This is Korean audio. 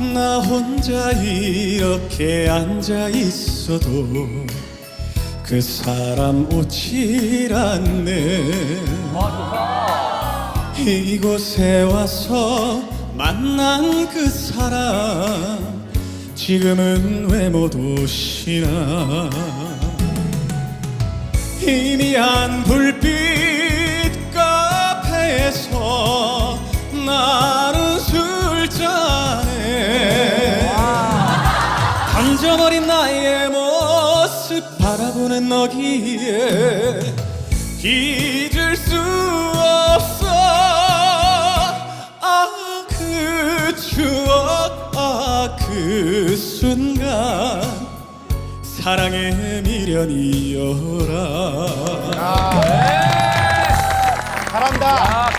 나 혼자 이렇게 앉아 있어도 그 사람 오질 않네. 이곳에 와서 만난 그 사람 지금은 왜 못 오시나. 희미한 불빛 던져버린 나의 모습 바라보는 너기에 잊을 수 없어. 아 그 추억 아 그 순간 사랑의 미련이여라. 잘한다.